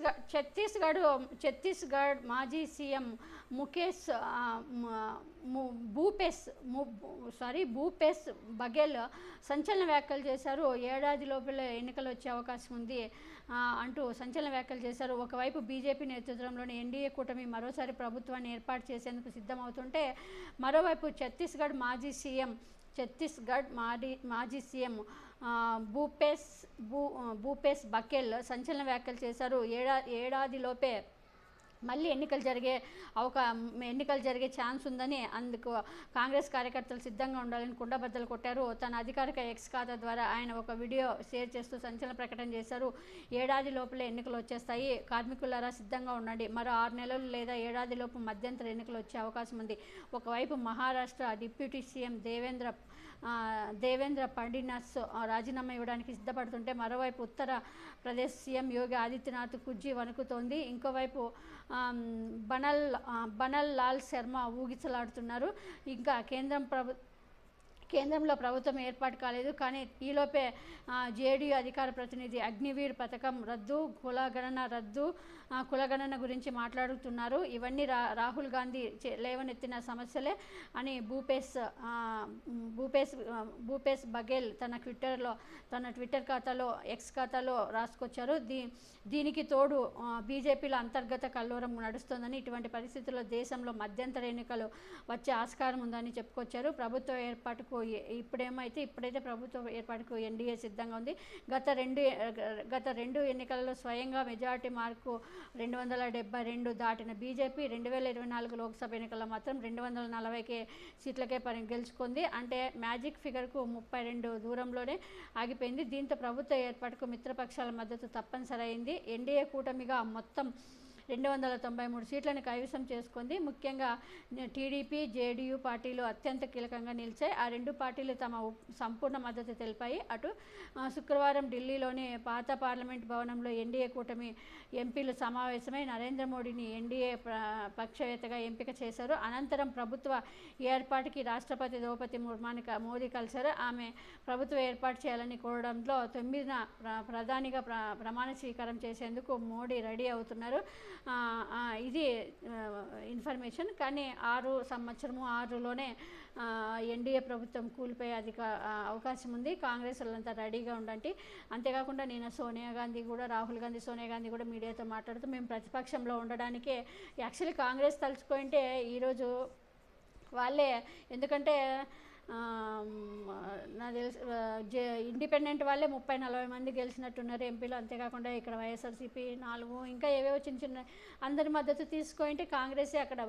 ఛత్తీస్గఢ్ ఛత్తీస్గఢ్ ఛత్తీస్గఢ్ మాజీ సీఎం ముఖేష్ ము- భూపేష్ ము- సారీ భూపేష్ బఘేల్ సంచలన వ్యాఖ్యలు చేశారు. ఏడాది లోపల ఎన్నికలు వచ్చే అవకాశం ఉంది అంటూ సంచలన వ్యాఖ్యలు చేశారు. ఒకవైపు బీజేపీ నేతృత్వంలోని ఎన్డీఏ కూటమి మరోసారి ప్రభుత్వాన్ని ఏర్పాటు చేసేందుకు సిద్ధమవుతుంటే మరోవైపు ఛత్తీస్గఢ్ మాజీ సీఎం ఛత్తీస్గఢ్ మాజీ మాజీ సీఎం భూపేశ్ భూ భూపేశ్ బకెల్ సంచలన వ్యాఖ్యలు చేశారు. ఏడా ఏడాదిలోపే మళ్ళీ ఎన్నికలు జరిగే అవకా ఎన్నికలు జరిగే ఛాన్స్ ఉందని అందుకు కాంగ్రెస్ కార్యకర్తలు సిద్ధంగా ఉండాలని కుండబద్దలు కొట్టారు. తన అధికారిక ఎక్స్ ఖాతా ద్వారా ఆయన ఒక వీడియో షేర్ చేస్తూ సంచలన ప్రకటన చేశారు. ఏడాది లోపలే ఎన్నికలు వచ్చేస్తాయి. కార్మికులారా సిద్ధంగా ఉండండి. మరో ఆరు నెలలు లేదా ఏడాది లోపు మధ్యంతర ఎన్నికలు వచ్చే అవకాశం ఉంది. ఒకవైపు మహారాష్ట్ర డిప్యూటీ సీఎం దేవేంద్ర దేవేంద్ర ఫడ్నీస్ రాజీనామా ఇవ్వడానికి సిద్ధపడుతుంటే మరోవైపు ఉత్తర ప్రదేశ్ సీఎం యోగి ఆదిత్యనాథ్ కుజ్జి వణుకుతోంది. ఇంకోవైపు బనల్ బనల్ లాల్ శర్మ ఊగిసలాడుతున్నారు. ఇంకా కేంద్రం ప్రభు కేంద్రంలో ప్రభుత్వం ఏర్పాటు కాలేదు కానీ ఈలోపే జేడీయూ అధికార ప్రతినిధి అగ్నివీర్ పథకం రద్దు కులగణన రద్దు కులగణన గురించి మాట్లాడుతున్నారు. ఇవన్నీ రా రాహుల్ గాంధీ చే- లేవనెత్తిన సమస్యలే అని భూపేష్ భూపేశ్ భూపేష్ భూపేష్ బఘేల్ తన ట్విట్టర్లో తన ట్విట్టర్ ఖాతాలో ఎక్స్ ఖాతాలో రాసుకొచ్చారు. దీ దీనికి తోడు బీజేపీలో అంతర్గత కల్లోరం నడుస్తోందని ఇటువంటి పరిస్థితుల్లో దేశంలో మధ్యంతర ఎన్నికలు వచ్చే ఆస్కారం ఉందని చెప్పుకొచ్చారు. ప్రభుత్వ ఏర్పాటుకు ఎ- ఇప్పుడేమైతే ఇప్పుడైతే ప్రభుత్వ ఏర్పాటుకు ఎన్డీఏ సిద్ధంగా ఉంది. గత రెండు గత రెండు ఎన్నికలలో స్వయంగా మెజారిటీ మార్కు రెండు వందల డెబ్బై రెండు దాటిన బీజేపీ రెండు వేల ఇరవై నాలుగు లోక్సభ ఎన్నికల్లో మాత్రం రెండు వందల నలభైకే సీట్లకే పని గెలుచుకుంది. అంటే మ్యాజిక్ ఫిగర్కు ముప్పై రెండు దూరంలోనే ఆగిపోయింది. దీంతో ప్రభుత్వ ఏర్పాటుకు మిత్రపక్షాల మద్దతు తప్పనిసరి అయింది ఎన్డీఏ కూటమిగా మొత్తం రెండు వందల తొంభై మూడు సీట్లను కైవసం చేసుకుంది. ముఖ్యంగా టీడీపీ జేడీయూ పార్టీలు అత్యంత కీలకంగా నిలిచాయి. ఆ రెండు పార్టీలు తమ సంపూర్ణ మద్దతు తెలిపాయి. అటు శుక్రవారం ఢిల్లీలోని పాత పార్లమెంట్ భవనంలో ఎన్డీఏ కూటమి ఎంపీలు సమావేశమై నరేంద్ర మోడీని ఎన్డీఏ పక్షవేత్తగా ఎంపిక చేశారు. అనంతరం ప్రభుత్వ ఏర్పాటుకి రాష్ట్రపతి ద్రౌపది ముర్మాని మోదీ కలిశారు. ఆమె ప్రభుత్వ ఏర్పాటు చేయాలని కోరడంలో తొమ్మిదిన ప్ర- ప్రధానిగా ప్ర ప్రమాణ స్వీకారం చేసేందుకు మోడీ రెడీ అవుతున్నారు. ఇది ఇన్ఫర్మేషన్ కానీ ఆరు సంవత్సరము ఆరులోనే ఎన్డీఏ ప్రభుత్వం కూలిపోయే అధిక అవకాశం ఉంది. కాంగ్రెస్ వాళ్ళంతా రెడీగా ఉండండి. అంతేకాకుండా నేను సోనియా గాంధీ కూడా రాహుల్ గాంధీ సోనియా గాంధీ కూడా మీడియాతో మాట్లాడుతూ మేము ప్రతిపక్షంలో ఉండడానికే యాక్చువల్లీ కాంగ్రెస్ తలుచుకుంటే ఈరోజు వాళ్ళే ఎందుకంటే నాకు తెలిసి జే ఇండిపెండెంట్ వాళ్ళే ముప్పై నలభై మంది గెలిచినట్టున్నారు ఎంపీలు. అంతేకాకుండా ఇక్కడ వైఎస్ఆర్సీపీ నాలుగు ఇంకా ఏవేవో చిన్న చిన్న అందరి మద్దతు తీసుకుంటే కాంగ్రెసే అక్కడ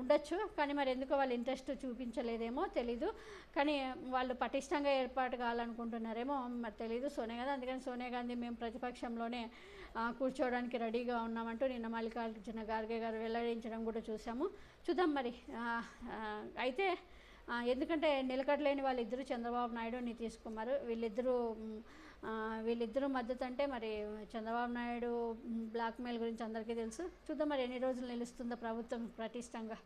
ఉండొచ్చు. కానీ మరి ఎందుకో వాళ్ళు ఇంట్రెస్ట్ చూపించలేదేమో తెలీదు. కానీ వాళ్ళు పటిష్టంగా ఏర్పాటు కావాలనుకుంటున్నారేమో మరి తెలీదు. సోనియా గాంధీ అందుకని సోనియా గాంధీ మేము ప్రతిపక్షంలోనే కూర్చోవడానికి రెడీగా ఉన్నామంటూ నిన్న మల్లికార్జున ఖార్గే గారు వెల్లడించడం కూడా చూసాము. చూద్దాం మరి. అయితే ఎందుకంటే నిలకడలేని వాళ్ళిద్దరూ చంద్రబాబు నాయుడు నితీష్ కుమార్ వీళ్ళిద్దరూ వీళ్ళిద్దరూ మద్దతు అంటే మరి చంద్రబాబు నాయుడు బ్లాక్మెయిల్ గురించి అందరికీ తెలుసు. చూద్దాం మరి ఎన్ని రోజులు నిలుస్తుందో ప్రభుత్వం పటిష్టంగా